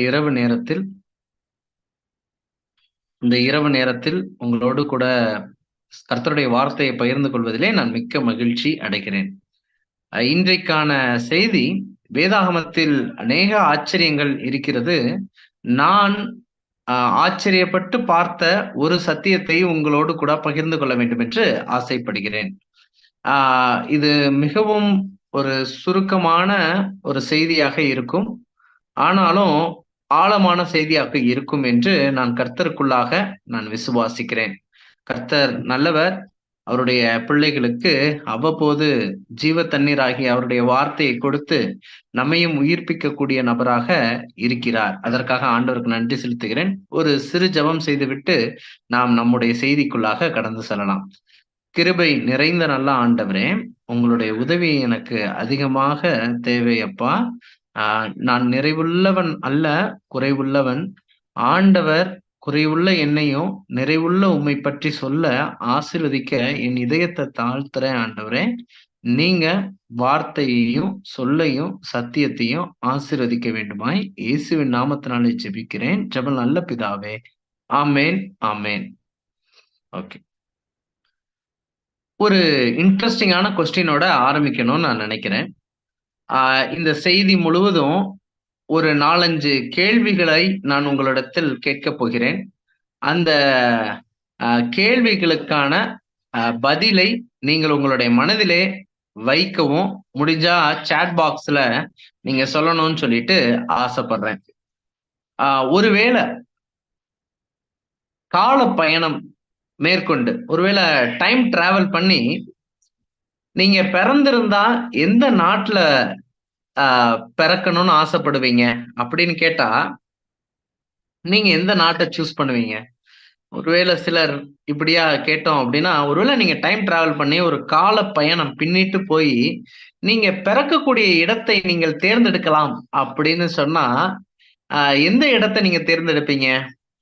இரவு நேரத்தில் இந்த இரவு நேரத்தில் உங்களோடு கூட கர்த்தருடைய வார்த்தையை பகிர்ந்து கொள்வதிலே நான் மிக்க மகிழ்ச்சி அடைகிறேன். இன்றைக்கான செய்தி வேதாகமத்தில் அநேக ஆச்சரியங்கள் இருக்கிறது. நான் அஹ், ஆச்சரியப்பட்டு பார்த்த ஒரு சத்தியத்தை உங்களோடு கூட பகிர்ந்து கொள்ள வேண்டும் என்று ஆசைப்படுகிறேன். ஆஹ் இது மிகவும் ஒரு சுருக்கமான ஒரு செய்தியாக இருக்கும். ஆனாலும் ஆழமான செய்தியாக இருக்கும் என்று நான் கர்த்தருக்குள்ளாக நான் விசுவாசிக்கிறேன். கர்த்தர் நல்லவர் அவருடைய பிள்ளைகளுக்கு அவ்வப்போது ஜீவ தண்ணீராகிய அவருடைய வார்த்தையை கொடுத்து நம்மையும் உயிர்ப்பிக்கக்கூடிய நபராக இருக்கிறார். அதற்காக ஆண்டவருக்கு நன்றி செலுத்துகிறேன். ஒரு சிறு ஜெபம் செய்துவிட்டு நாம் நம்முடைய செய்திக்குள்ளாக கடந்து செல்லலாம். கிருபை நிறைந்த நல்ல ஆண்டவரே உங்களுடைய உதவி எனக்கு அதிகமாக தேவையப்பா. நான் நிறைவுள்ளவன் அல்ல குறைவுள்ளவன். ஆண்டவர் குறைவுள்ள என்னையும் நிறைவுள்ள உம்மை பற்றி சொல்ல ஆசிர்வதிக்க என் இதயத்தை தாழ்த்துறேன் ஆண்டவரே. நீங்க வார்த்தையையும் சொல்லையும் சத்தியத்தையும் ஆசிர்வதிக்க வேண்டுமாய் இயேசுவின் நாமத்தினாலே ஜெபிக்கிறேன். ஜெபம் நல்ல பிதாவே. Amen amen. ஓகே. ஒரு இன்ட்ரெஸ்டிங்கான கொஸ்டினோட ஆரம்பிக்கணும்னு நான் நினைக்கிறேன். இந்த செய்தி முழுவதும் ஒரு நாலஞ்சு கேள்விகளை நான் உங்களிடத்தில் கேட்கப் போகிறேன். அந்த கேள்விகளுக்கான பதிலை நீங்கள் உங்களுடைய மனதிலே வைக்கவும். முடிஞ்சா சாட் பாக்ஸ்ல நீங்க சொல்லணும்னு சொல்லிட்டு ஆசைப்படுறேன். ஒருவேளை கால பயணம் மேற்கொண்டு ஒருவேளை டைம் டிராவல் பண்ணி நீங்க பிறந்திருந்தா எந்த நாட்டுல பிறக்கணும்னு ஆசைப்படுவீங்க? அப்படின்னு கேட்டா நீங்க எந்த நாட்டை சூஸ் பண்ணுவீங்க? ஒருவேளை சிலர் இப்படியா கேட்டோம் அப்படின்னா ஒருவேளை நீங்க டைம் டிராவல் பண்ணி ஒரு கால பயணம் பின்னிட்டு போய் நீங்க பிறக்கக்கூடிய இடத்தை நீங்கள் தேர்ந்தெடுக்கலாம் அப்படின்னு சொன்னா எந்த இடத்தை நீங்க தேர்ந்தெடுப்பீங்க?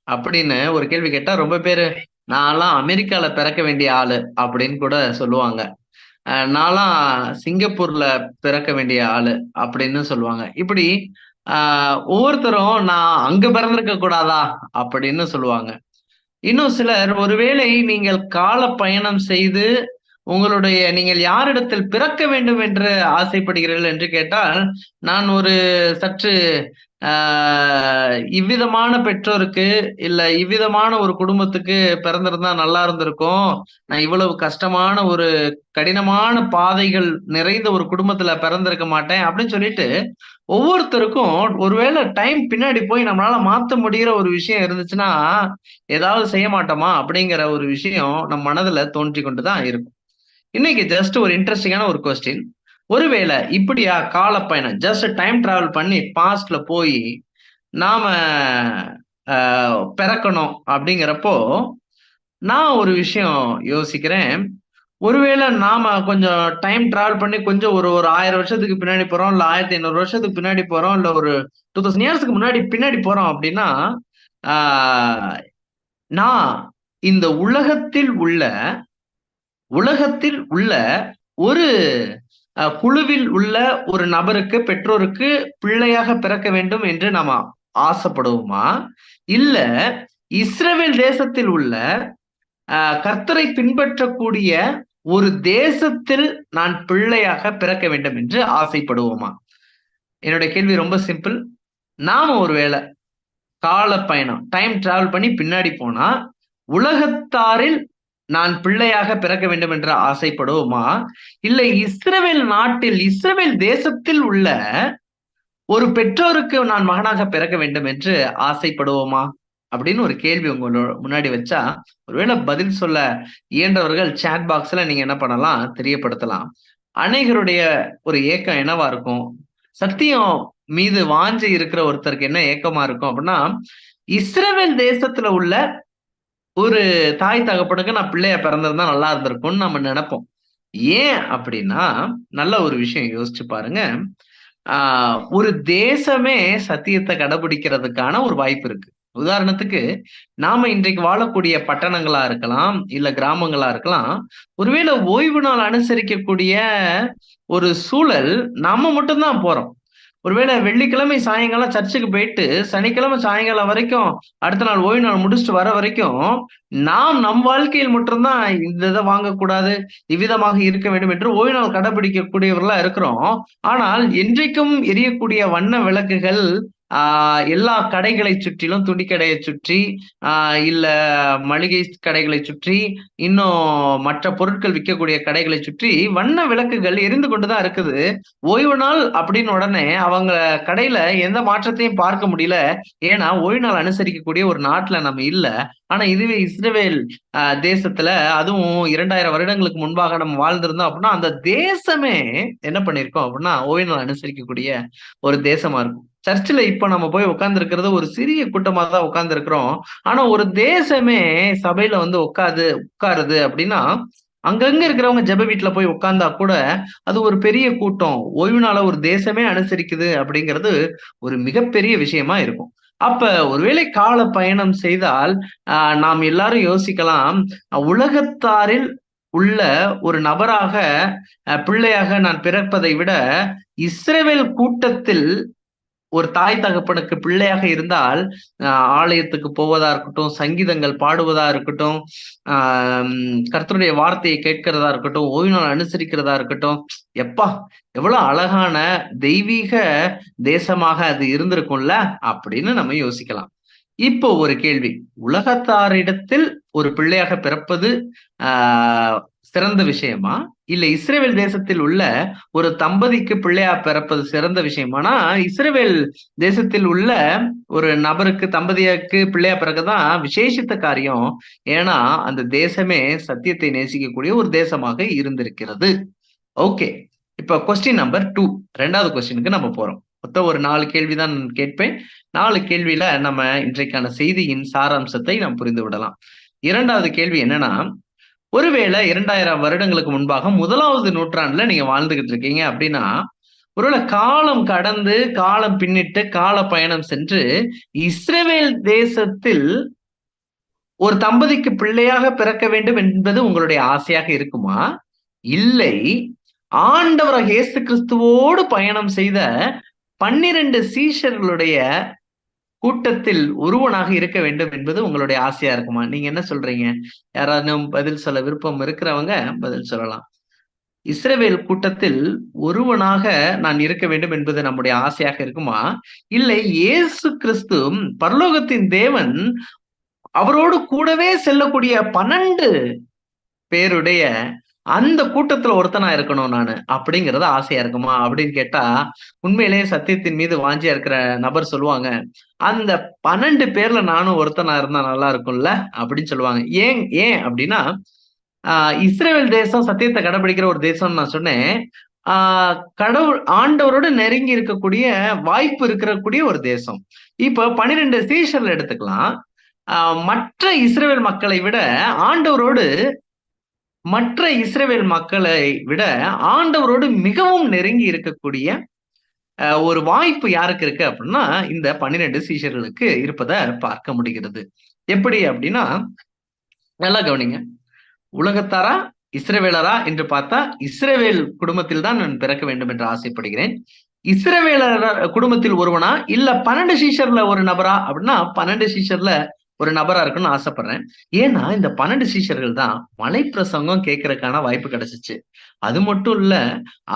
அப்படின்னு ஒரு கேள்வி கேட்டா ரொம்ப பேரு நான்லாம் அமெரிக்கால பிறக்க வேண்டிய ஆளு அப்படின்னு கூட சொல்லுவாங்க. நான்லாம் சிங்கப்பூர்ல பிறக்க வேண்டிய ஆளு அப்படின்னு சொல்லுவாங்க. இப்படி ஆஹ் ஒவ்வொருத்தரும் நான் அங்க பிறந்திருக்க கூடாதா அப்படின்னு சொல்லுவாங்க. இன்னும் சிலர் ஒருவேளை நீங்கள் கால பயணம் செய்து உங்களுடைய நீங்கள் யாரிடத்தில் பிறக்க வேண்டும் என்று ஆசைப்படுகிறீர்கள் என்று கேட்டால் நான் ஒரு சற்று இவ்விதமான பெற்றோருக்கு இல்ல இவ்விதமான ஒரு குடும்பத்துக்கு பிறந்திருந்தா நல்லா இருந்திருக்கும். நான் இவ்வளவு கஷ்டமான ஒரு கடினமான பாதைகள் நிறைந்த ஒரு குடும்பத்துல பிறந்திருக்க மாட்டேன் அப்படின்னு சொல்லிட்டு ஒவ்வொருத்தருக்கும் ஒருவேளை டைம் பின்னாடி போய் நம்மளால மாத்த முடிகிற ஒரு விஷயம் இருந்துச்சுன்னா ஏதாவது செய்ய மாட்டோமா அப்படிங்கிற ஒரு விஷயம் நம் மனதுல தோன்றி கொண்டுதான் இருக்கும். இன்னைக்கு ஜஸ்ட் ஒரு இன்ட்ரெஸ்டிங்கான ஒரு கொஸ்டின் ஒருவேளை இப்படியா கால பயணம் ஜஸ்ட் டைம் டிராவல் பண்ணி பாஸ்ட்ல போய் நாம பிறக்கணும் அப்படிங்கிறப்போ நான் ஒரு விஷயம் யோசிக்கிறேன். ஒருவேளை நாம கொஞ்சம் டைம் டிராவல் பண்ணி கொஞ்சம் ஒரு ஒரு ஆயிரம் வருஷத்துக்கு பின்னாடி போறோம் இல்ல ஆயிரத்தி ஐநூறு வருஷத்துக்கு பின்னாடி போறோம் இல்ல ஒரு டூ தௌசண்ட் இயர்ஸ்க்கு முன்னாடி பின்னாடி போறோம் அப்படின்னா நான் இந்த உலகத்தில் உள்ள உலகத்தில் உள்ள ஒரு குழுவில் உள்ள ஒரு நபருக்கு பெற்றோருக்கு பிள்ளையாக பிறக்க வேண்டும் என்று நாம ஆசைப்படுவோமா? இல்ல இஸ்ரேல் தேசத்தில் உள்ள கர்த்தரை பின்பற்றக்கூடிய ஒரு தேசத்தில் நான் பிள்ளையாக பிறக்க வேண்டும் என்று ஆசைப்படுவோமா? என்னுடைய கேள்வி ரொம்ப சிம்பிள். நாம ஒருவேளை கால பயணம் டைம் டிராவல் பண்ணி பின்னாடி போனா உலகத்தாரில் நான் பிள்ளையாக பிறக்க வேண்டும் என்று ஆசைப்படுவோமா? இல்லை இஸ்ரேல் நாட்டில் இஸ்ரேல் தேசத்தில் உள்ள ஒரு பெற்றோருக்கு நான் மகனாக பிறக்க வேண்டும் என்று ஆசைப்படுவோமா? அப்படின்னு ஒரு கேள்வி உங்களோட முன்னாடி வச்சா ஒருவேளை பதில் சொல்ல இயன்றவர்கள் சாட் பாக்ஸ்ல நீங்க என்ன பண்ணலாம்? தெரியப்படுத்தலாம். அநேகருடைய ஒரு ஏக்கம் என்னவா இருக்கும்? சத்தியம் மீது வாஞ்சை இருக்கிற ஒருத்தருக்கு என்ன ஏக்கமா இருக்கும் அப்படின்னா இஸ்ரேல் தேசத்துல உள்ள ஒரு தாய் தகப்பனுக்கு நான் பிள்ளைய பிறந்திருந்தா நல்லா இருந்திருக்கும்னு நம்ம நினைப்போம். ஏன் அப்படின்னா நல்ல ஒரு விஷயம் யோசிச்சு பாருங்க. ஆஹ் ஒரு தேசமே சத்தியத்தை கடைபிடிக்கிறதுக்கான ஒரு வாய்ப்பு இருக்கு. உதாரணத்துக்கு நாம இன்றைக்கு வாழக்கூடிய பட்டணங்களா இருக்கலாம் இல்ல கிராமங்களா இருக்கலாம் ஒருவேளை ஓய்வு நாள் அனுசரிக்கக்கூடிய ஒரு சூழல் நாம மட்டும்தான் போறோம். ஒருவேளை வெள்ளிக்கிழமை சாயங்காலம் சர்ச்சுக்கு போயிட்டு சனிக்கிழமை சாயங்காலம் வரைக்கும் அடுத்த நாள் ஓய்வு நாள் முடிச்சுட்டு வர வரைக்கும் நாம் நம் வாழ்க்கையில் மட்டும்தான் இந்த இதை வாங்கக்கூடாது இவ்விதமாக இருக்க வேண்டும் என்று ஓய்வு நாள் கடைபிடிக்கக்கூடியவர்களா இருக்கிறோம். ஆனால் என்றைக்கும் எரியக்கூடிய வண்ண விளக்குகள் ஆஹ் எல்லா கடைகளை சுற்றிலும் துணிக்கடையை சுற்றி ஆஹ் இல்ல மளிகை கடைகளை சுற்றி இன்னும் மற்ற பொருட்கள் விற்கக்கூடிய கடைகளை சுற்றி வண்ண விளக்குகள் எரிந்து கொண்டுதான் இருக்குது. ஓய்வு நாள் அப்படின்னு உடனே அவங்க கடையில எந்த மாற்றத்தையும் பார்க்க முடியல. ஏன்னா ஓய்வு நாள் அனுசரிக்கக்கூடிய ஒரு நாட்டுல நம்ம இல்ல. ஆனா இதுவே இஸ்ரேல் தேசத்துல அதுவும் இரண்டாயிரம் வருடங்களுக்கு முன்பாக நம்ம வாழ்ந்திருந்தோம் அப்படின்னா அந்த தேசமே என்ன பண்ணிருக்கோம் அப்படின்னா ஓய்வு நாள் அனுசரிக்கக்கூடிய ஒரு தேசமா இருக்கும். சர்ச்சில் இப்போ நம்ம போய் உட்கார்ந்துருக்கிறது ஒரு சிறிய கூட்டமா தான் உட்கார்ந்துருக்கிறோம் ஆனா ஒரு தேசமே சபையில வந்து உட்காது உட்காருது அப்படின்னா அங்கங்க இருக்கிறவங்க ஜெப வீட்டுல போய் உட்கார்ந்தா கூட அது ஒரு பெரிய கூட்டம். ஓய்வுனால ஒரு தேசமே அனுசரிக்குது அப்படிங்கிறது ஒரு மிகப்பெரிய விஷயமா இருக்கும். அப்ப ஒருவேளை கால பயணம் செய்தால் நாம் எல்லாரும் யோசிக்கலாம். உலகத்தாரில் உள்ள ஒரு நபராக பிள்ளையாக நான் பிறப்பதை விட இஸ்ரேவேல் கூட்டத்தில் ஒரு தாய் தகப்பனுக்கு பிள்ளையாக இருந்தால் ஆலயத்துக்கு போவதா இருக்கட்டும் சங்கீதங்கள் பாடுவதா இருக்கட்டும் ஆஹ் கர்த்தருடைய வார்த்தையை கேட்கிறதா இருக்கட்டும் ஓய்வு நாள் அனுசரிக்கிறதா இருக்கட்டும் எப்பா எவ்வளவு அழகான தெய்வீக தேசமாக அது இருந்திருக்கும்ல அப்படின்னு நம்ம யோசிக்கலாம். இப்போ ஒரு கேள்வி. உலகத்தாரிடத்தில் ஒரு பிள்ளையாக பிறப்பது ஆஹ் சிறந்த விஷயமா? இல்ல இஸ்ரேவேல் தேசத்தில் உள்ள ஒரு தம்பதிக்கு பிள்ளையா பிறப்பது சிறந்த விஷயமானா? இஸ்ரேவேல் தேசத்தில் உள்ள ஒரு நபருக்கு தம்பதியாக்கு பிள்ளையா பிறகுதான் விசேஷித்த காரியம். ஏன்னா அந்த தேசமே சத்தியத்தை நேசிக்கக்கூடிய ஒரு தேசமாக இருந்திருக்கிறது. ஓகே. இப்ப கொஸ்டின் நம்பர் டூ ரெண்டாவது கொஸ்டினுக்கு நம்ம போறோம். மொத்தம் ஒரு நாலு கேள்விதான் கேட்பேன். நாலு கேள்வியில நம்ம இன்றைக்கான செய்தியின் சாராம்சத்தை நாம் புரிந்து விடலாம். இரண்டாவது கேள்வி என்னன்னா ஒருவேளை இரண்டாயிரம் வருடங்களுக்கு முன்பாக முதலாவது நூற்றாண்டுல நீங்க வாழ்ந்துகிட்டு இருக்கீங்க அப்படின்னா ஒருவேளை காலம் கடந்து காலம் பின்னிட்டு கால பயணம் சென்று இஸ்ரேவேல் தேசத்தில் ஒரு தம்பதிக்கு பிள்ளையாக பிறக்க வேண்டும் என்பது உங்களுடைய ஆசையாக இருக்குமா? இல்லை. ஆண்டவராக இயேசு கிறிஸ்துவோடு பயணம் செய்த பன்னிரண்டு சீஷர்களுடைய கூட்டத்தில் ஒருவனாக இருக்க வேண்டும் என்பது உங்களுடைய ஆசையா இருக்குமா? நீங்க என்ன சொல்றீங்க? யாராலும் பதில் சொல்ல விருப்பம் இருக்கிறவங்க பதில் சொல்லலாம். இஸ்ரேவேல் கூட்டத்தில் ஒருவனாக நான் இருக்க வேண்டும் என்பது நம்முடைய ஆசையாக இருக்குமா? இல்லை இயேசு கிறிஸ்து பரலோகத்தின் தேவன் அவரோடு கூடவே செல்லக்கூடிய பன்னெண்டு பேருடைய அந்த கூட்டத்துல ஒருத்தனா இருக்கணும் நானு. அப்படிங்கறது ஆசையா இருக்குமா? அப்படின்னு கேட்டா உண்மையிலேயே சத்தியத்தின் மீது வாஞ்சியா இருக்கிற நபர் சொல்லுவாங்க அந்த பன்னெண்டு பேர்ல நானும் ஒருத்தனா இருந்தா நல்லா இருக்கும்ல? அப்படின்னு சொல்லுவாங்க. ஏன் ஏன் அப்படின்னா ஆஹ் இஸ்ரேல் தேசம் சத்தியத்தை கடைபிடிக்கிற ஒரு தேசம்னு நான் சொன்னேன். ஆஹ் கடவுள் ஆண்டவரோட நெருங்கி இருக்கக்கூடிய வாய்ப்பு இருக்கக்கூடிய ஒரு தேசம். இப்ப பன்னிரெண்டு சீஷர்ல எடுத்துக்கலாம். மற்ற இஸ்ரேல் மக்களை விட ஆண்டவரோடு மற்ற இஸ்ரேவேல் மக்களை விட ஆண்டவரோடு மிகவும் நெருங்கி இருக்கக்கூடிய ஒரு வாய்ப்பு யாருக்கு இருக்கு அப்படின்னா இந்த பன்னிரெண்டு சீஷர்களுக்கு இருப்பதை பார்க்க முடிகிறது. எப்படி அப்படின்னா நல்லா கவனிங்க. உலகத்தாரா இஸ்ரேவேலரா என்று பார்த்தா இஸ்ரேவேல் குடும்பத்தில் தான் நான் பிறக்க வேண்டும் என்று ஆசைப்படுகிறேன். இஸ்ரேவேலர் குடும்பத்தில் ஒருவனா இல்ல பன்னெண்டு சீஷர்ல ஒரு நபரா அப்படின்னா பன்னெண்டு சீஷர்ல ஒரு நபரா இருக்குன்னு ஆசைப்படுறேன். ஏன்னா இந்த பன்னெண்டு சீஷர்கள் தான் மலை பிரசங்கம் கேட்கறதுக்கான வாய்ப்பு கிடைச்சிச்சு. அது மட்டும் இல்ல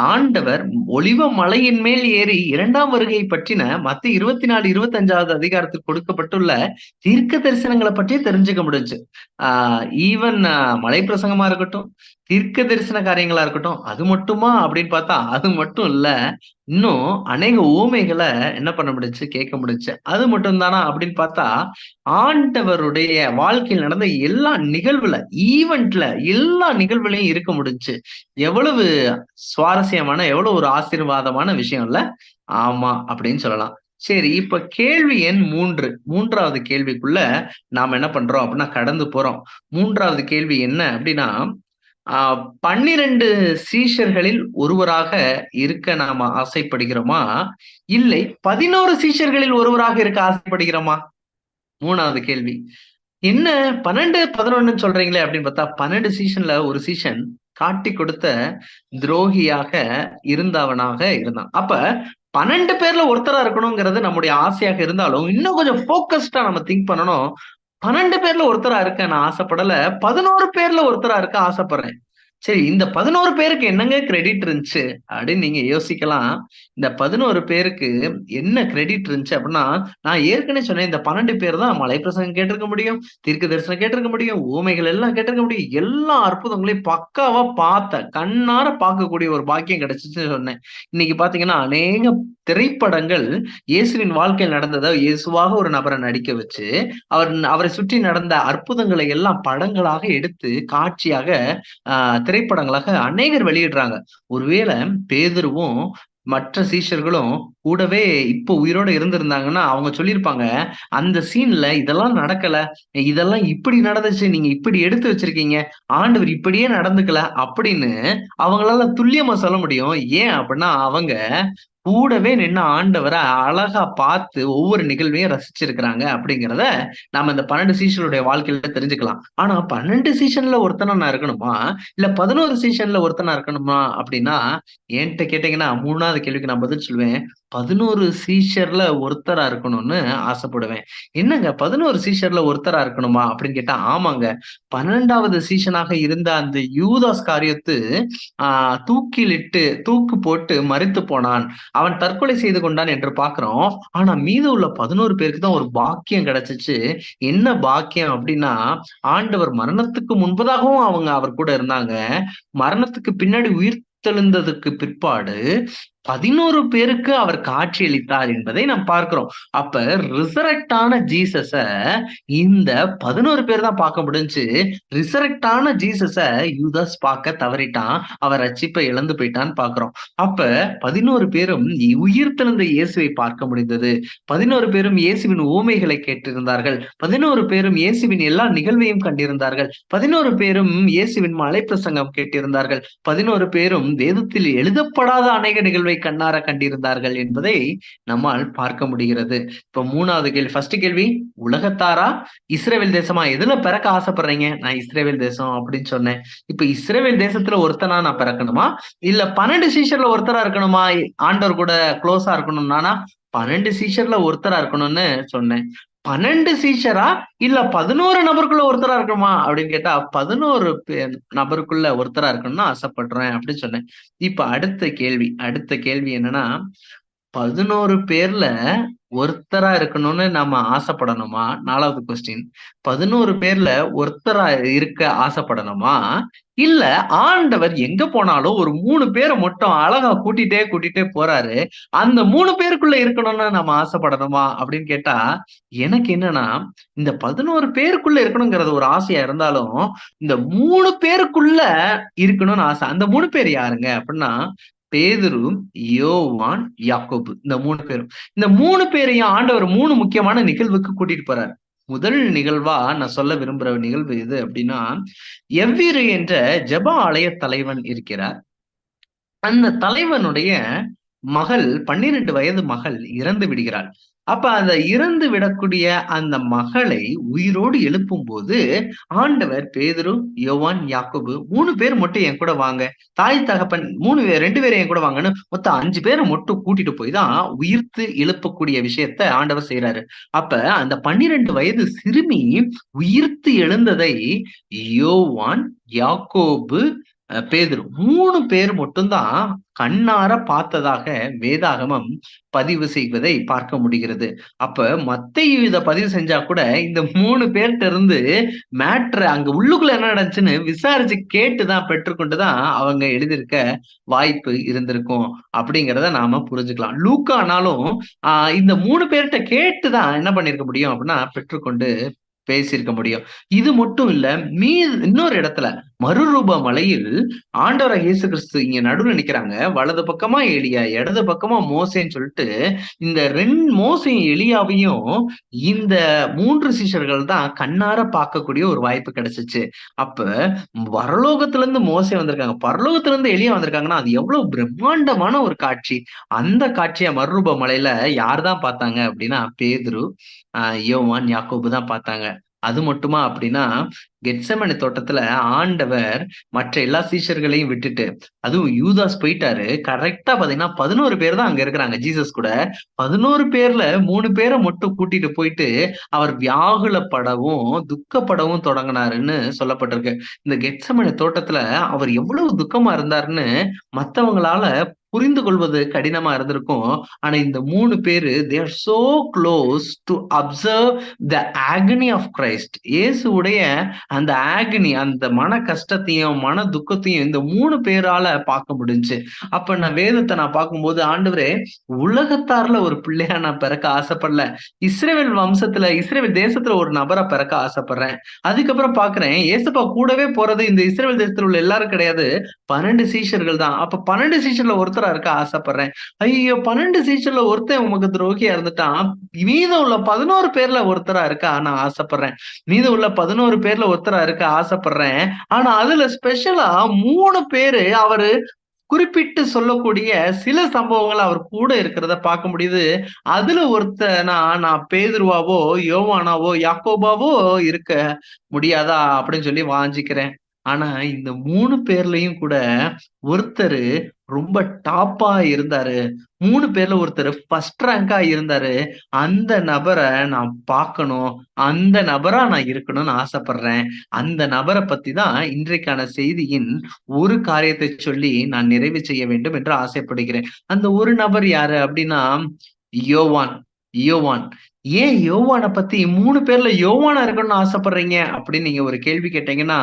ஆண்டவர் ஒளிவ மலையின் மேல் ஏறி இரண்டாம் வருகை பற்றின மத்த இருபத்தி நாலு இருபத்தி அஞ்சாவது அதிகாரத்தில் கொடுக்கப்பட்டுள்ள தீர்க்க தரிசனங்களை பற்றியே தெரிஞ்சுக்க முடிஞ்சு. ஆஹ் ஈவன் மலை பிரசங்கமா இருக்கட்டும் தீர்க்க தரிசன காரியங்களா இருக்கட்டும் அது மட்டுமா அப்படின்னு பார்த்தா அது மட்டும் இல்ல இன்னும் அநேக ஊமைகளை என்ன பண்ண முடிச்சு கேட்க முடிச்சு அது மட்டும் தானா அப்படின்னு பார்த்தா ஆண்டவருடைய வாழ்க்கையில் நடந்த எல்லா நிகழ்வுல ஈவெண்ட்ல எல்லா நிகழ்வுலையும் இருக்க முடிஞ்சு. எவ்வளவு சுவாரஸ்யமான எவ்வளவு ஒரு ஆசீர்வாதமான விஷயம் இல்ல? ஆமா அப்படின்னு சொல்லலாம். சரி இப்ப கேள்வி எண் மூன்று. மூன்றாவது கேள்விக்குள்ள நாம என்ன பண்றோம் அப்படின்னா கடந்து போறோம். மூன்றாவது கேள்வி என்ன அப்படின்னா ஆஹ் பன்னிரண்டு சீஷர்களில் ஒருவராக இருக்க நாம ஆசைப்படுகிறோமா? இல்லை பதினோரு சீஷர்களில் ஒருவராக இருக்க ஆசைப்படுகிறோமா? மூணாவது கேள்வி. என்ன பன்னெண்டு பதினொன்னு சொல்றீங்களே அப்படின்னு பார்த்தா பன்னெண்டு சீசன்ல ஒரு சீசன் காட்டி கொடுத்த துரோகியாக இருந்தவனாக இருந்தான். அப்ப பன்னெண்டு பேர்ல ஒருத்தரா இருக்கணுங்கிறது நம்முடைய ஆசையாக இருந்தாலும் இன்னும் கொஞ்சம் போக்கஸ்டா நம்ம திங்க் பண்ணணும். பன்னெண்டு பேர்ல ஒருத்தரா இருக்க நான் ஆசைப்படல பதினோரு பேர்ல ஒருத்தரா இருக்க ஆசைப்படுறேன். சரி இந்த பதினோரு பேருக்கு என்னங்க கிரெடிட் இருந்துச்சு? அப்படின்னு நீங்க யோசிக்கலாம். இந்த பதினோரு பேருக்கு என்ன கிரெடிட் இருந்துச்சு அப்படின்னா நான் ஏற்கனவே சொன்னேன் இந்த பன்னெண்டு பேர் தான் மலை பிரசங்கம் கேட்டிருக்க முடியும் தீர்க்க தரிசனம் கேட்டிருக்க முடியும் ஊமைகள் எல்லாம் கேட்டிருக்க முடியும். எல்லா அற்புதங்களையும் பக்காவா பார்த்த கண்ணார பார்க்கக்கூடிய ஒரு பாக்கியம் கிடைச்சிச்சுன்னு சொன்னேன். இன்னைக்கு பாத்தீங்கன்னா அநேக திரைப்படங்கள் இயேசுவின் வாழ்க்கையில் நடந்ததை இயேசுவாக ஒரு நபரை நடிக்க வச்சு அவர் அவரை சுற்றி நடந்த அற்புதங்களை எல்லாம் படங்களாக எடுத்து காட்சியாக ஆஹ் திரைப்படங்களாக அநேகர் வெளியிடுறாங்க. ஒருவேளை பேதுருவும் மற்ற சீஷர்களும் கூடவே இப்போ உயிரோட இருந்திருந்தாங்கன்னா அவங்க சொல்லியிருப்பாங்க அந்த சீன்ல இதெல்லாம் நடக்கல இதெல்லாம் இப்படி நடந்துச்சு நீங்க இப்படி எடுத்து வச்சிருக்கீங்க ஆண்டவர் இப்படியே நடந்துக்கல அப்படின்னு அவங்களால துல்லியமா சொல்ல முடியும். ஏன் அப்படின்னா அவங்க கூடவே நின்று ஆண்டவரை அழகா பார்த்து ஒவ்வொரு நிகழ்வையும் ரசிச்சிருக்கிறாங்க அப்படிங்கிறத நாம இந்த பன்னெண்டு சீசனுடைய வாழ்க்கையில தெரிஞ்சுக்கலாம். ஆனா பன்னெண்டு சீசன்ல ஒருத்தனா நான் இருக்கணுமா? இல்ல பதினோரு சீசன்ல ஒருத்தனா இருக்கணுமா? அப்படின்னா என்கிட்ட கேட்டீங்கன்னா மூணாவது கேள்விக்கு நான் பதில் சொல்லுவேன் பதினோரு சீஷர்ல ஒருத்தரா இருக்கணும்னு ஆசைப்படுவேன். என்னங்க பதினோரு சீஷர்ல ஒருத்தரா இருக்கணுமா? அப்படின்னு கேட்டா ஆமாங்க. பன்னெண்டாவது சீசனாக இருந்த அந்த யூதாஸ் காரியத்து ஆஹ் தூக்கிலிட்டு தூக்கு போட்டு மறித்து போனான். அவன் தற்கொலை செய்து கொண்டான் என்று பாக்குறோம் ஆனா மீது உள்ள பதினோரு பேருக்கு தான் ஒரு பாக்கியம் கிடைச்சிச்சு. என்ன பாக்கியம் அப்படின்னா ஆண்டவர் மரணத்துக்கு முன்பதாகவும் அவங்க அவர் கூட இருந்தாங்க. மரணத்துக்கு பின்னாடி உயிர் தெழுந்ததுக்கு பிற்பாடு பதினோரு பேருக்கு அவர் காட்சி அளித்தார் என்பதை நாம் பார்க்கிறோம். அப்ப ரிசரக்டான ஜீசஸ இந்த பதினோரு பேர் தான் பார்க்க முடிஞ்சு ரிசரக்டான ஜீசஸ யூதாஸ் பார்க்க தவறிட்டான். அவர் ரட்சிப்பை இழந்து போயிட்டான்னு பாக்குறோம் அப்ப பதினோரு பேரும் உயிர்த்தெழுந்த இயேசுவை பார்க்க முடிந்தது. பதினோரு பேரும் இயேசுவின் ஊமைகளை கேட்டிருந்தார்கள். பதினோரு பேரும் இயேசுவின் எல்லா நிகழ்வையும் கண்டிருந்தார்கள். பதினோரு பேரும் இயேசுவின் மலை பிரசங்கம் கேட்டிருந்தார்கள். பதினோரு பேரும் வேதத்தில் எழுதப்படாத அநேக நிகழ்வை கண்ணார கண்டிருந்தார்கள் என்பதை நம்மால் பார்க்க முடிகிறது. இப்ப மூணாவது கேள்வி ஃபர்ஸ்ட் கேள்வி உலகத்தாரா? இஸ்ரேவேல் தேசமா? எதுல பிறக்க ஆசைப்படுறீங்க? நான் இஸ்ரேவேல் தேசம் அப்படின்னு சொன்னேன். இப்ப இஸ்ரேவேல் தேசத்துல ஒருத்தனா நான் பிறக்கணுமா? இல்ல பன்னெண்டு சீஷர்ல ஒருத்தரா இருக்கணுமா? ஆண்டவர் கூட க்ளோஸா இருக்கணும்னா பன்னெண்டு சீஷர்ல ஒருத்தரா இருக்கணும்னு சொன்னேன். பன்னெண்டு சீஷரா? இல்ல பதினோரு நபருக்குள்ள ஒருத்தரா இருக்கணுமா? அப்படின்னு கேட்டா பதினோரு நபருக்குள்ள ஒருத்தரா இருக்கணும்னு ஆசைப்படுறேன் அப்படின்னு சொன்னேன். இப்ப அடுத்த கேள்வி அடுத்த கேள்வி என்னன்னா பதினோரு பேர்ல ஒருத்தரா இருக்கணும்னு நம்ம ஆசைப்படணுமா? நாலாவது கொஸ்டின் பதினோரு பேர்ல ஒருத்தரா இருக்க ஆசைப்படணுமா? இல்ல ஆண்டவர் எங்க போனாலும் ஒரு மூணு பேரை மட்டும் அழகா கூட்டிட்டே கூட்டிட்டே போறாரு. அந்த மூணு பேருக்குள்ள இருக்கணும்னு நம்ம ஆசைப்படணுமா? அப்படின்னு கேட்டா எனக்கு என்னன்னா இந்த பதினோரு பேருக்குள்ள இருக்கணுங்கிறது ஒரு ஆசையா இருந்தாலும் இந்த மூணு பேருக்குள்ள இருக்கணும்னு ஆசை. அந்த மூணு பேர் யாருங்க? அப்படின்னா பேதுரு யோவான் யாக்கோபு. இந்த மூணு பேரும். இந்த மூணு பேரையும் ஆண்டவர் மூணு முக்கியமான நிகழ்வுக்கு கூட்டிட்டு போறாரு. முதல் நிகழ்வா நான் சொல்ல விரும்புற நிகழ்வு எது அப்படின்னா எவ்விரு என்ற ஜப ஆலய தலைவன் இருக்கிறார். அந்த தலைவனுடைய மகள் பன்னிரண்டு வயது மகள் இறந்து விடுகிறாள். அப்ப அந்த இறந்து விடக்கூடிய அந்த மகளை உயிரோடு எழுப்பும் போது ஆண்டவர் பேதரு யோவான் யாக்கோபு மூணு பேர் மட்டும் என் கூட வாங்க. தாய் தகப்பன் மூணு பேர் ரெண்டு பேரும் என் கூட வாங்கன்னு மொத்தம் அஞ்சு பேரை மட்டும் கூட்டிட்டு போய் தான் உயிர்த்து எழுப்பக்கூடிய விஷயத்த ஆண்டவர் செய்யறாரு அப்ப அந்த பன்னிரெண்டு வயது சிறுமி உயிர்த்து எழுந்ததை யோவான் யாக்கோபு பேதுரு. மூணு பேர் மட்டும்தான் கண்ணார பார்த்ததாக வேதாகமம் பதிவு செய்வதை பார்க்க முடிகிறது. அப்ப மத்த இதை பதிவு செஞ்சா கூட இந்த மூணு பேர்கிட்ட இருந்து மேட்ரு அங்க உள்ளுக்குள்ள என்ன நடந்துச்சுன்னு விசாரிச்சு கேட்டுதான் பெற்றுக்கொண்டுதான் அவங்க எழுதியிருக்க வாய்ப்பு இருந்திருக்கும். அப்படிங்கிறத நாம புரிஞ்சுக்கலாம். லூக்கானாலும் ஆஹ் இந்த மூணு பேர்கிட்ட கேட்டுதான் என்ன பண்ணிருக்க முடியும் அப்படின்னா பெற்றுக்கொண்டு பேசியிருக்க முடியும். இது மட்டும் இல்ல மீ இன்னொரு இடத்துல மறுரூப மலையில் ஆண்டவர இயேசு கிறிஸ்து இங்க நடுவில் நிக்கிறாங்க வலது பக்கமா எலியா இடது பக்கமா மோசேன்னு சொல்லிட்டு இந்த ரெண்டு மோசையும் எலியாவையும் இந்த மூன்று சிஷர்கள் தான் கண்ணார பார்க்கக்கூடிய ஒரு வாய்ப்பு கிடைச்சிச்சு. அப்ப வரலோகத்துல இருந்து மோசை வந்திருக்காங்க. பரலோகத்துல இருந்து எலியா வந்திருக்காங்கன்னா அது எவ்வளவு பிரம்மாண்டமான ஒரு காட்சி. அந்த காட்சியை மறுரூப மலையில யார் தான் பார்த்தாங்க அப்படின்னா பேதுரு ஆஹ் யோவான் யாக்கோபு தான் பார்த்தாங்க. அது மட்டுமா அப்படின்னா கெட்சமனை தோட்டத்துல ஆண்டவர் மற்ற எல்லா சீஷர்களையும் விட்டுட்டு அதுவும் யூதாஸ் போயிட்டாரு. கரெக்டா பாத்தீங்கன்னா பதினோரு பேர் தான் அங்க இருக்கிறாங்க ஜீசஸ் கூட. பதினோரு பேர்ல மூணு பேரை மட்டும் கூட்டிட்டு போயிட்டு அவர் வியாகுலப்படவும் துக்கப்படவும் தொடங்கினாருன்னு சொல்லப்பட்டிருக்கு. இந்த கெட்சமனை தோட்டத்துல அவர் எவ்வளவு துக்கமா இருந்தாருன்னு மத்தவங்களால புரிந்து கொள்வது கடினமா இருந்திருக்கும். ஆனா இந்த மூணு பேரு they're so close to observe the agony of Christ இயேசுடைய அந்த ஆக்னி அந்த மன கஷ்டத்தையும் மன துக்கத்தையும் இந்த மூணு பேரால பார்க்க முடிஞ்சு. அப்ப நான் வேதத்தை நான் பார்க்கும்போது ஆண்டவரே உலகத்தார்ல ஒரு பிள்ளையா நான் பிறக்க ஆசைப்படல. இஸ்ரேல் வம்சத்துல இஸ்ரேல் தேசத்துல ஒரு நபரா பிறக்க ஆசைப்படுறேன். அதுக்கப்புறம் பாக்குறேன் ஏசப்பா கூடவே போறது இந்த இஸ்ரேல் தேசத்துல உள்ள எல்லாரும் கிடையாது. பன்னெண்டு சீஷர்கள் தான். அப்ப பன்னெண்டு சீஷர்ல ஒருத்தர் இருக்க ஆசைப்படுறேன். ஐயோ பன்னெண்டு சீசன்ல ஒருத்தன் உமக்கு துரோகியா இருந்துட்டான். மீதம் உள்ள பதினோரு பேர்ல ஒருத்தரா இருக்க நான் ஆசைப்படுறேன். மீதம் உள்ள பதினோரு பேர்ல ஒருத்தரா இருக்க ஆசைப்படுறேன். ஆனா அதுல ஸ்பெஷலா மூணு பேரு அவரு குறிப்பிட்டு சொல்லக்கூடிய சில சம்பவங்கள் அவர் கூட இருக்கிறத பார்க்க முடியுது. அதுல ஒருத்தனா நான் பேதுருவாவோ யோவானாவோ யாக்கோபாவோ இருக்க முடியாதா அப்படின்னு சொல்லி வாஞ்சிக்கிறேன். ஆனா இந்த மூணு பேர்லயும் கூட ஒருத்தர் ரொம்ப டாப்பா இருந்தாரு. மூணு பேர்ல ஒருத்தர் ஃபர்ஸ்ட் ரேங்கா இருந்தாரு. அந்த நபரை நான் பார்க்கணும். அந்த நபரா நான் இருக்கணும்னு ஆசைப்படுறேன். அந்த நபரை பத்தி தான் இன்றைக்கான செய்தியின் ஒரு காரியத்தை சொல்லி நான் நிறைவு செய்ய வேண்டும் என்று ஆசைப்படுகிறேன். அந்த ஒரு நபர் யாரு அப்படின்னா யோவான். யோவான். ஏன் யோவானை பத்தி மூணு பேர்ல யோவானா இருக்கணும்னு ஆசைப்படுறீங்க? அப்படின்னு நீங்க ஒரு கேள்வி கேட்டீங்கன்னா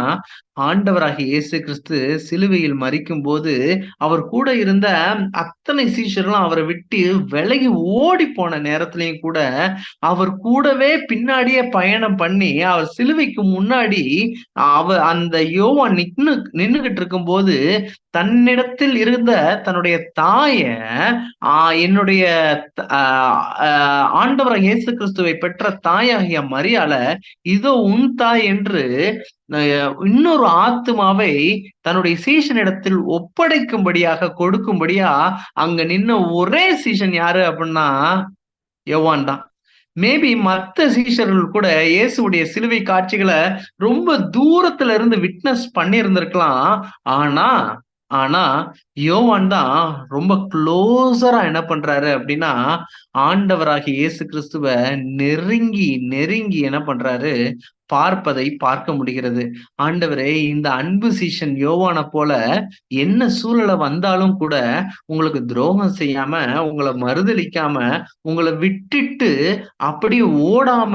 ஆண்டவராகிய இயேசு கிறிஸ்து சிலுவையில் மறிக்கும் போது அவர் கூட இருந்த அத்தனை சீஷர்லாம் அவரை விட்டு விலகி ஓடி போன நேரத்திலையும் கூட அவர் கூடவே பின்னாடியே பயணம் பண்ணி அவர் சிலுவைக்கு முன்னாடி அவ அந்த யோவான் நின்னு நின்னுகிட்டு இருக்கும் போது தன்னிடத்தில் இருந்த தன்னுடைய தாய என்னுடைய ஆண்டவராக இயேசு கிறிஸ்துவை பெற்ற தாயாகிய மரியால இதோ உன் தாய் என்று இன்னொரு ஆத்மாவை தன்னுடைய சீசனிடத்தில் ஒப்படைக்கும்படியாக கொடுக்கும்படியா அங்க நின்ன ஒரே சீசன் யாரு அப்படின்னா யோவான் தான். மேபி மற்ற சீஷர்கள் கூட இயேசுடைய சிலுவை காட்சிகளை ரொம்ப தூரத்துல இருந்து விட்னஸ் பண்ணி இருந்திருக்கலாம் ஆனா ஆனா யோவான் தான் ரொம்ப க்ளோசரா என்ன பண்றாரு அப்படின்னா ஆண்டவராகிய இயேசு கிறிஸ்துவ நெருங்கி நெருங்கி என்ன பண்றாரு? பார்ப்பதை பார்க்க முடிகிறது. ஆண்டவரே இந்த அன்பு சீஷன் யோவான போல என்ன சூழலை வந்தாலும் கூட உங்களுக்கு துரோகம் செய்யாம உங்களை மறுதளிக்காம உங்களை விட்டுட்டு அப்படியே ஓடாம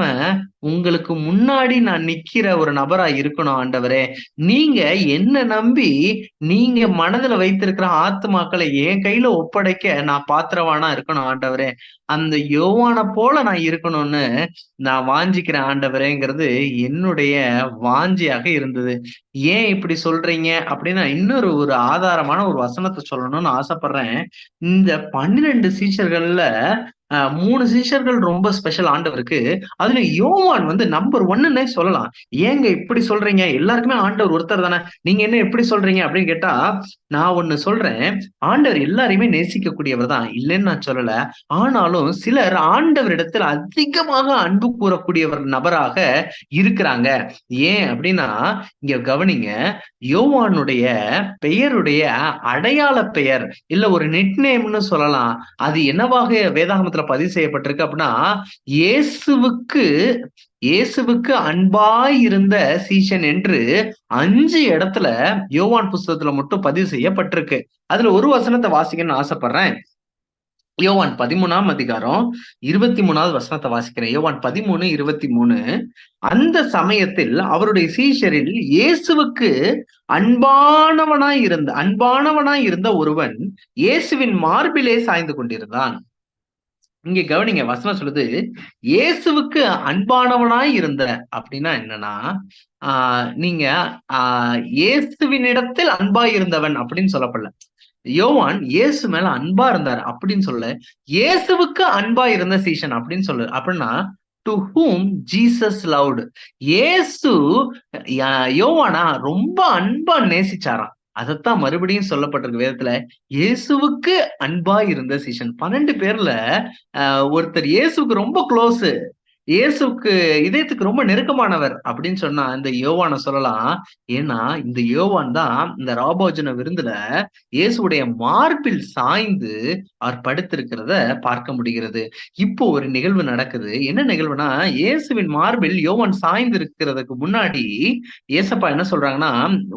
உங்களுக்கு முன்னாடி நான் நிக்கிற ஒரு நபரா இருக்கணும் ஆண்டவரே. நீங்க என்ன நம்பி நீங்க மனதுல வைத்திருக்கிற ஆத்மாக்களை என் கையில ஒப்படைக்க நான் பாத்திரவானா இருக்கணும் ஆண்டவரே. அந்த யோவான போல நான் இருக்கணும்னு நான் வாஞ்சிக்கிறேன் ஆண்டவரேங்கிறது என்னுடைய வாஞ்சியாக இருந்தது. ஏன் இப்படி சொல்றீங்க? அப்படின்னு இன்னொரு ஒரு ஆதாரமான ஒரு வசனத்தை சொல்லணும்னு ஆசைப்படுறேன். இந்த பன்னிரெண்டு சீச்சர்கள்ல மூணு சீஷர்கள் ரொம்ப ஸ்பெஷல் ஆண்டவருக்கு. அதுல யோவான் வந்து நம்பர் ஒன்னுன்னே சொல்லலாம். ஏங்க இப்படி சொல்றீங்க? எல்லாருக்குமே ஆண்டவர் ஒருத்தர் தானே. நீங்க என்ன எப்படி சொல்றீங்க? அப்படின்னு கேட்டா நான் ஒண்ணு சொல்றேன். ஆண்டவர் எல்லாரையுமே நேசிக்கக்கூடியவர் தான். இல்லைன்னு நான் சொல்லல. ஆனாலும் சிலர் ஆண்டவரிடத்தில் அதிகமாக அன்பு கூறக்கூடியவர் நபராக இருக்கிறாங்க. ஏன் அப்படின்னா இங்க கவனிங்க. யோவானுடைய பெயருடைய அடையாள பெயர் இல்ல ஒரு நெட் நேம்னு சொல்லலாம். அது என்னவாக வேதாகமத்துல பதிவு செய்யப்பட்டிருக்கு அப்படின்னா இயேசுவுக்கு இயேசுவுக்கு அன்பாய் இருந்த சீசன் என்று அஞ்சு இடத்துல யோவான் புஸ்தகத்துல மட்டும் பதிவு செய்யப்பட்டிருக்கு. அதுல ஒரு வசனத்தை வாசிக்கணும்னு ஆசைப்படுறேன். யோவான் பதிமூணாம் அதிகாரம் இருபத்தி மூணாவது வசனத்தை வாசிக்கிறேன். யோவான் பதிமூணு இருபத்தி மூணு அந்த சமயத்தில் அவருடைய சீஷரில் இயேசுவுக்கு அன்பானவனாய் இருந்த அன்பானவனாய் இருந்த ஒருவன் இயேசுவின் மார்பிலே சாய்ந்து கொண்டிருந்தான். இங்க கவனிங்க வசனம் சொல்லுது இயேசுவுக்கு அன்பானவனாய் இருந்த. அப்படின்னா என்னன்னா ஆஹ் நீங்க ஆஹ் இயேசுவினிடத்தில் அன்பாய் இருந்தவன் அப்படின்னு சொல்லப்படல. யோவான் இயேசு மேல அன்பா இருந்தார் அப்படின்னு சொல்ல இயேசுவுக்கு அன்பா இருந்த சீசன் அப்படின்னு சொல்லு அப்படின்னா டு ஹூம் ஜீசஸ் லவுடு ஏசு யோவானா ரொம்ப அன்பா நேசிச்சாராம். அதைத்தான் மறுபடியும் சொல்லப்பட்டிருக்கு வேதத்துல இயேசுவுக்கு அன்பா இருந்த சீசன் பன்னெண்டு பேர்ல ஒருத்தர் இயேசுக்கு ரொம்ப க்ளோஸ் இயேசுக்கு இதயத்துக்கு ரொம்ப நெருக்கமானவர் அப்படின்னு சொன்னா இந்த யோவான சொல்லலாம். ஏன்னா இந்த யோவான் தான் இந்த ராபோஜன விருந்துல இயேசுடைய மார்பில் சாய்ந்து அவர் படுத்திருக்கிறத பார்க்க முடிகிறது. இப்போ ஒரு நிகழ்வு நடக்குது. என்ன நிகழ்வுனா இயேசுவின் மார்பில் யோவான் சாய்ந்து இருக்கிறதுக்கு முன்னாடி இயேசப்பா என்ன சொல்றாங்கன்னா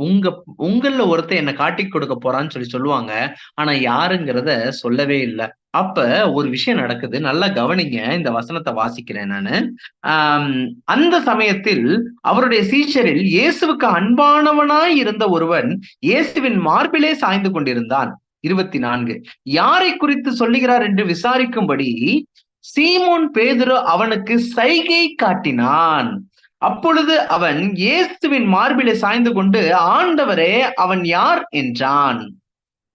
உங்க உங்கள ஒருத்தர் என்ன காட்டி கொடுக்க போறான்னு சொல்லி சொல்லுவாங்க. ஆனா யாருங்கிறத சொல்லவே இல்லை. அப்ப ஒரு விஷயம் நடக்குது. நல்லா கவனிங்க. இந்த வசனத்தை வாசிக்கிறேன் நானு. ஆஹ் அந்த சமயத்தில் அவருடைய சீஷரில் இயேசுவுக்கு அன்பானவனாய் இருந்த ஒருவன் இயேசுவின் மார்பிலே சாய்ந்து கொண்டிருந்தான். இருபத்தி நான்கு. யாரை குறித்து சொல்லுகிறார் என்று விசாரிக்கும்படி சீமோன் பேதுரு அவனுக்கு சைகை காட்டினான். அப்பொழுது அவன் இயேசுவின் மார்பிலே சாய்ந்து கொண்டு ஆண்டவரே அவன் யார்? என்றான்.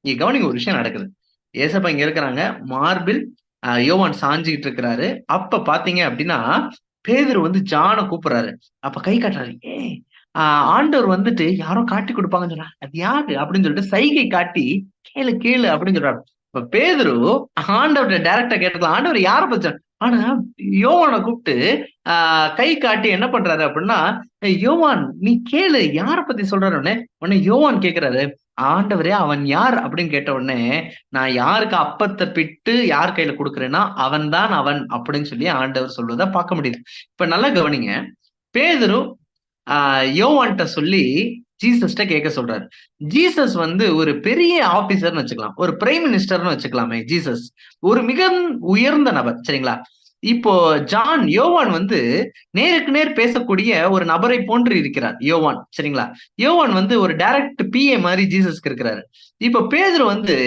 இங்க கவனிங்க ஒரு விஷயம் நடக்குது. ஏசப்பா இங்க இருக்கிறாங்க. மார்பில் யோவான் சாஞ்சுக்கிட்டு இருக்கிறாரு. அப்ப பாத்தீங்க அப்படின்னா பேதர் வந்து ஜான கூப்பிடுறாரு. அப்ப கை காட்டுறாரு. ஏ ஆண்டவர் வந்துட்டு யாரோ காட்டி கொடுப்பாங்கன்னு சொல்றாரு. அது யாரு? அப்படின்னு சொல்லிட்டு சைகை காட்டி கேளு கேளு அப்படின்னு சொல்றாரு. இப்ப பேதரு ஆண்டவர்கிட்ட டைரக்டா கேட்டது ஆண்டவர் யார பத்தி ஆனா யோவானை கூப்பிட்டு ஆஹ் கை காட்டி என்ன பண்றாரு அப்படின்னா யோவான் நீ கேளு யார பத்தி சொல்றாரு? உடனே யோவான் கேக்குறாரு. ஆண்டவரே அவன் யார் அப்படின்னு கேட்ட உடனே நான் யாருக்கு அப்பத்தை பிட்டு யார் கையில கொடுக்குறேன்னா அவன் தான் அவன் அப்படின்னு சொல்லி ஆண்டவர் சொல்வதை பார்க்க முடியுது. இப்ப நல்லா கவனிங்க. பேதரும் ஆஹ் யோவான்ட்ட சொல்லி ஜீசஸ்ட கேட்க சொல்றாரு. ஜீசஸ் வந்து ஒரு பெரிய ஆபீசர்னு வச்சுக்கலாம். ஒரு பிரைம் மினிஸ்டர்னு வச்சுக்கலாமே ஜீசஸ். ஒரு மிக உயர்ந்த நபர் சரிங்களா? இப்போ ஜான் யோவான் வந்து நேருக்கு நேர் பேசக்கூடிய ஒரு நபரை போன்று இருக்கிறார் யோவான். சரிங்களா? யோவான் வந்து ஒரு டைரக்ட் பிஏ மாதிரி ஜீசஸ்க்கு இருக்கிறாரு. இப்ப பேதர் வந்து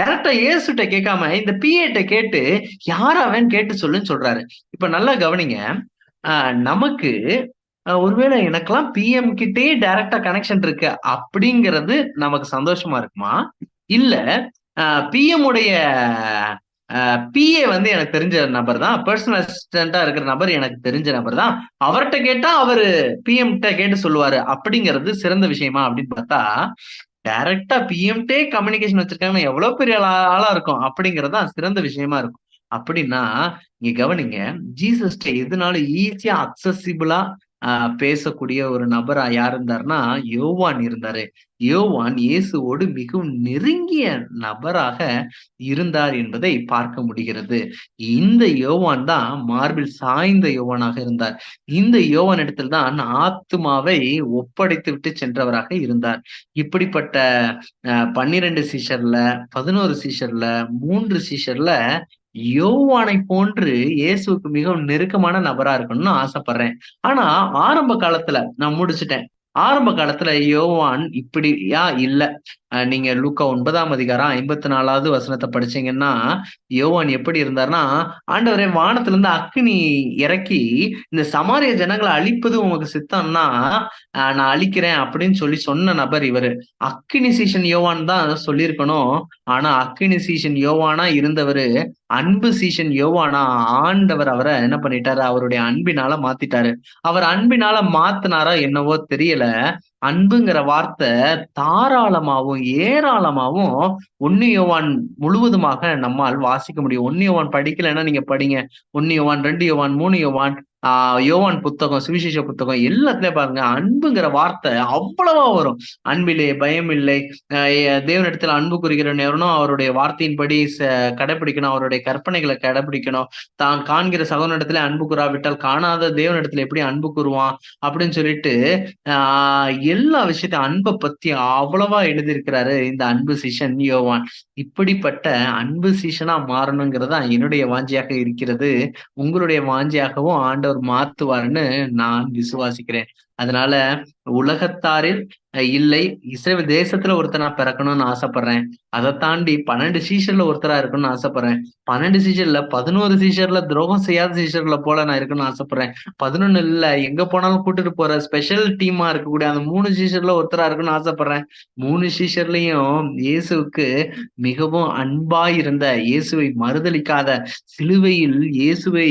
டைரக்டா ஏசுட்ட கேட்காம இந்த பிஏட்ட கேட்டு யாராவன் கேட்டு சொல்லுன்னு சொல்றாரு. இப்ப நல்லா கவனிங்க. நமக்கு ஒருவேளை எனக்கெல்லாம் பிஎம் கிட்டே டைரக்டா கனெக்ஷன் இருக்கு அப்படிங்கிறது நமக்கு சந்தோஷமா இருக்குமா? இல்ல பிஎம் உடைய பிஏ வந்து எனக்கு தெரிஞ்ச நபர் தான் பர்சனல் அசிஸ்டண்டா இருக்கிற நபர் எனக்கு தெரிஞ்ச நபர் தான் அவர்கிட்ட கேட்டா அவரு பிஎம்கிட்ட கேட்டு சொல்லுவாரு அப்படிங்கிறது சிறந்த விஷயமா? அப்படின்னு பார்த்தா டைரக்டா பிஎம்டே கம்யூனிகேஷன் வச்சிருக்காங்கன்னா எவ்வளவு பெரிய ஆளா இருக்கும். அப்படிங்கறது சிறந்த விஷயமா இருக்கும். அப்படின்னா இங்க கவனிங்க ஜீசஸ்ட எதுனாலும் ஈஸியா அக்சசிபிளா பேசக்கூடிய ஒரு நபரா யார் இருந்தாருன்னா யோவான் இருந்தாரு. யோவான் இயேசுவோடு மிகவும் நெருங்கிய நபராக இருந்தார் என்பதை பார்க்க முடிகிறது. இந்த யோவான் தான் மார்பில் சாய்ந்த யோவானாக இருந்தார். இந்த யோவான் இடத்தில் தான் ஆத்மாவை ஒப்படைத்து விட்டு சென்றவராக இருந்தார். இப்படிப்பட்ட பன்னிரண்டு சீஷர்ல பதினோரு சீஷர்ல மூன்று சீஷர்ல யோவானை போன்று இயேசுக்கு மிகவும் நெருக்கமான நபரா இருக்கணும்னு ஆசைப்படுறேன். ஆனா ஆரம்ப காலத்துல நான் முடிச்சுட்டேன். ஆரம்ப காலத்துல யோவான் இப்படியா இல்ல. நீங்க லூக்கா ஒன்பதாம் அதிகாரம் ஐம்பத்தி நாலாவது வசனத்தை படிச்சீங்கன்னா யோவான் எப்படி இருந்தார்னா ஆண்டவரே வானத்துல இருந்து அக்னி இறக்கி இந்த சமாரிய ஜனங்களை அழிப்பது உங்களுக்கு சித்தம்னா நான் அழிக்கிறேன் அப்படின்னு சொல்லி சொன்ன நபர் இவரு. அக்னி சீசன் யோவான் தான் சொல்லியிருக்கணும். ஆனா அக்னி சீசன் யோவானா இருந்தவரு அன்பு சீசன் யோவானா ஆண்டவர் அவரை என்ன பண்ணிட்டாரு? அவருடைய அன்பினால மாத்திட்டாரு. அவர் அன்பினால மாத்தினாரா என்னவோ தெரியல. அன்புங்கிற வார்த்தை தாராளமாவும் ஏராளமாவும் ஒன்னியவான் முழுவதுமாக நம்மால் வாசிக்க முடியும். ஒன்னியவான் படிக்கலைன்னா நீங்க படிங்க. ஒன்னியவான் ரெண்டு யோவான் மூணு யோவான் ஆஹ் யோவான் புத்தகம் சுவிசேஷ புத்தகம் எல்லாத்துலயும் பாருங்க அன்புங்கிற வார்த்தை அவ்வளவா வரும். அன்பிலே பயம் இல்லை தேவனிடத்துல அன்பு குறிக்கிற நேரம்னும் அவருடைய வார்த்தையின்படி கடைபிடிக்கணும். அவருடைய கற்பனைகளை கடைபிடிக்கணும். தான் காண்கிற சகோதரத்துல அன்பு கூறாவிட்டால் காணாத தேவனிடத்துல எப்படி அன்பு கூறுவான்? அப்படின்னு சொல்லிட்டு ஆஹ் எல்லா விஷயத்தையும் அன்பை பத்தி அவ்வளவா எழுதியிருக்கிறாரு இந்த அன்பு சீசன் யோவான். இப்படிப்பட்ட அன்பு சீசனா மாறணுங்கிறதா என்னுடைய வாஞ்சியாக இருக்கிறது. உங்களுடைய வாஞ்சியாகவும் ஆண்டவர் மாத்துவார்னு நான் விசுவாசிக்கிறேன். அதனால உலகத்தாரில் இல்லை இஸ்ரேல் தேசத்துல ஒருத்தர் நான் பிறக்கணும்னு ஆசைப்படுறேன். அதை தாண்டி பன்னெண்டு சீசர்ல ஒருத்தரா இருக்கணும்னு ஆசைப்படுறேன். பன்னெண்டு சீசர்ல பதினோரு சீசர்ல துரோகம் செய்யாத சீசர்ல போல நான் இருக்கணும்னு ஆசைப்படுறேன். பதினொன்னு இல்ல எங்க போனாலும் கூட்டிட்டு போற ஸ்பெஷல் டீமா இருக்கக்கூடிய அந்த மூணு சீசர்ல ஒருத்தரா இருக்கணும்னு ஆசைப்படுறேன். மூணு சீசர்லயும் இயேசுவுக்கு மிகவும் அன்பா இருந்த இயேசுவை மறுதளிக்காத சிலுவையில் இயேசுவை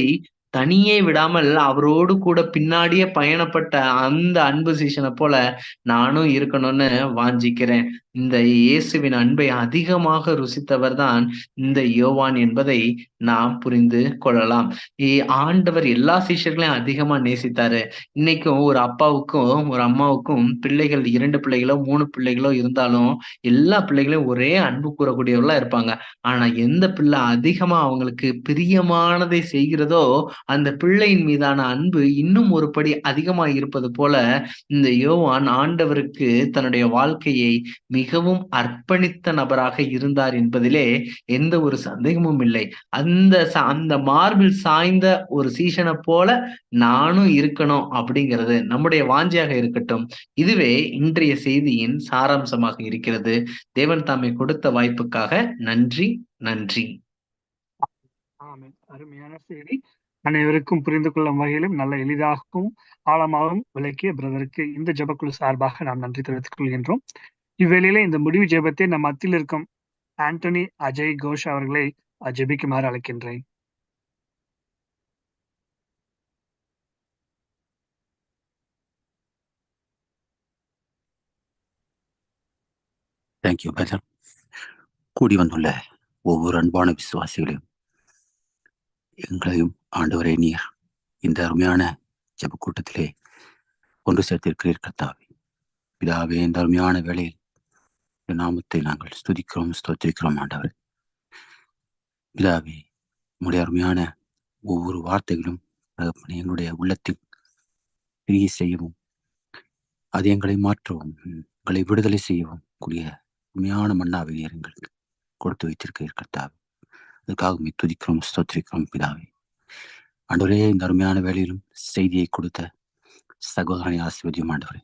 தனியே விடாமல் அவரோடு கூட பின்னாடியே பயணப்பட்ட அந்த அன்பு சீசனை போல நானும் இருக்கணும்னு வாஞ்சிக்கிறேன். இந்த இயேசுவின் அன்பை அதிகமாக ருசித்தவர் தான் இந்த யோவான் என்பதை நாம் புரிந்து கொள்ளலாம். ஆண்டவர் எல்லா சீஷர்களையும் அதிகமா நேசித்தாரு. இன்னைக்கும் ஒரு அப்பாவுக்கும் ஒரு அம்மாவுக்கும் பிள்ளைகள் இரண்டு பிள்ளைகளோ மூணு பிள்ளைகளோ இருந்தாலும் எல்லா பிள்ளைகளையும் ஒரே அன்பு கூறக்கூடியவர்களா இருப்பாங்க. ஆனா எந்த பிள்ளை அதிகமா அவங்களுக்கு பிரியமானதை செய்கிறதோ அந்த பிள்ளையின் மீதான அன்பு இன்னும் ஒரு படி அதிகமா இருப்பது போல இந்த யோவான் ஆண்டவருக்கு தன்னுடைய வாழ்க்கையை மிக மிகவும் அர்ப்பணித்த நபராக இருந்தார் என்பதிலே எந்த ஒரு சந்தேகமும் இல்லை. அந்த அந்த மார்பில் சாய்ந்த ஒரு சீசனை போல நானும் இருக்கணும் அப்படிங்கிறது நம்முடைய வாஞ்சியாக இருக்கட்டும். இதுவே இன்றைய செய்தியின் சாராம்சமாக இருக்கிறது. தேவன் தாமை கொடுத்த வாய்ப்புக்காக நன்றி நன்றி. அருமையான செய்தி. அனைவருக்கும் புரிந்து கொள்ளும் வகையிலும் நல்ல எளிதாகவும் ஆழமாகவும் விளக்கிய பிரதருக்கு இந்த ஜபக்குழு சார்பாக நாம் நன்றி தெரிவித்துக் கொள்கின்றோம். இவ்வேளையில இந்த முடிவு ஜெபத்தை நம் மத்தியில் இருக்கும் ஆண்டனி அஜய் கோஷ் அவர்களை ஜெபிக்குமாறு அழைக்கின்றேன். தேங்க்யூ பிரதர் கூடி வந்துள்ள ஒவ்வொரு அன்பான விசுவாசிகளையும் எங்களையும் ஆண்டவரே நீர் இந்த அருமையான ஜப கூட்டத்திலே ஒன்று சேர்த்திருக்கிறீர் கர்த்தாவே. பிதாவே இந்த அருமையான வேளையில் நாமத்தை நாங்கள் ஸ்துதிக்கிறோம் ஸ்தோத்திரிக்கிறோம் ஆண்டவர். பிதாவே உங்களுடைய அருமையான ஒவ்வொரு வார்த்தைகளும் எங்களுடைய உள்ளத்தில் பிரிய செய்யவும் அது எங்களை மாற்றவும் எங்களை விடுதலை செய்யவும் கூடிய உண்மையான மன்னாவை எங்களுக்கு கொடுத்து வைத்திருக்கிறீர் கர்த்தாவே. அதுக்காக துதிக்கிறோம் ஸ்தோத்திரிக்கிறோம் பிதாவே. ஆண்டவரே இந்த அருமையான வேலையிலும் செய்தியை கொடுத்த சகோதரனை ஆசிர்வதியும் ஆண்டவரே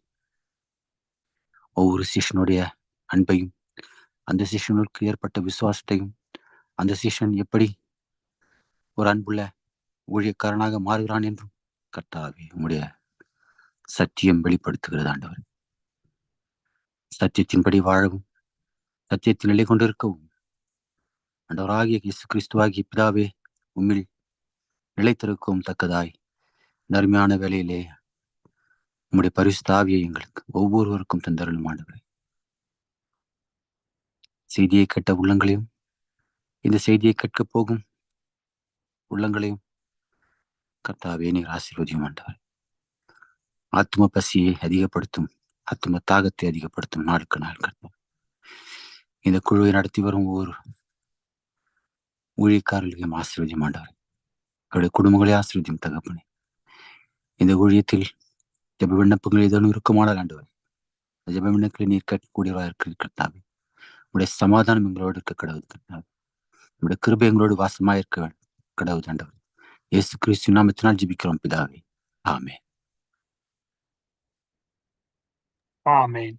ஒவ்வொரு சிஷனுடைய அன்பையும் அந்த சிஷனுக்கு ஏற்பட்ட விசுவாசத்தையும் அந்த சிஷன் எப்படி ஒரு அன்புள்ள ஊழியக்காரனாக மாறுகிறான் என்றும் கர்த்தாவே உம்முடைய சத்தியம் வெளிப்படுத்துகிறது ஆண்டவர். சத்தியத்தின்படி வாழவும் சத்தியத்தில் நிலை கொண்டிருக்கவும் ஆண்டவராகிய இயேசு கிறிஸ்துவாகிய பிதாவே உம்மில் நிலைத்திருக்கவும் தக்கதாய் நர்மையான வேலையிலே உம்முடைய பரிசுத்தாவியை எங்களுக்கு ஒவ்வொருவருக்கும் தந்தருளும் ஆண்டவரே. செய்தியை கேட்ட உள்ளங்களையும் இந்த செய்தியை கேட்க போகும் உள்ளங்களையும் கர்த்தாவே நீர் ஆசீர்வதியும் ஆண்டவர். ஆத்ம பசியை அதிகப்படுத்தும் ஆத்ம தாகத்தை அதிகப்படுத்தும் நாளுக்கு நாள் கர்த்தா. இந்த குழுவை நடத்தி வரும் ஒவ்வொரு ஊழியக்காரர்களையும் ஆசீர்வதியும் ஆண்டவர். அவருடைய குடும்பங்களை ஆசீர்வதியும் தகப்பனே. இந்த ஊழியத்தில் ஜப விண்ணப்பங்கள் ஏதேனும் இருக்குமானால் ஆண்டவர் ஜப விண்ணப்பங்களை நீர் கேட்கக்கூடியவராக இருக்கிறீர்கள் கர்த்தாவே. உடைய சமாதானம் எங்களோடு இருக்க கடவுள் கர்த்தாவே உடைய கிருபை எங்களோடு வாசமாக இருக்க கடவுள் ஆண்டவர் இயேசு கிறிஸ்து நாமத்தினால் ஜிபிக்கிறோம் பிதாவே. ஆமே ஆமேன்.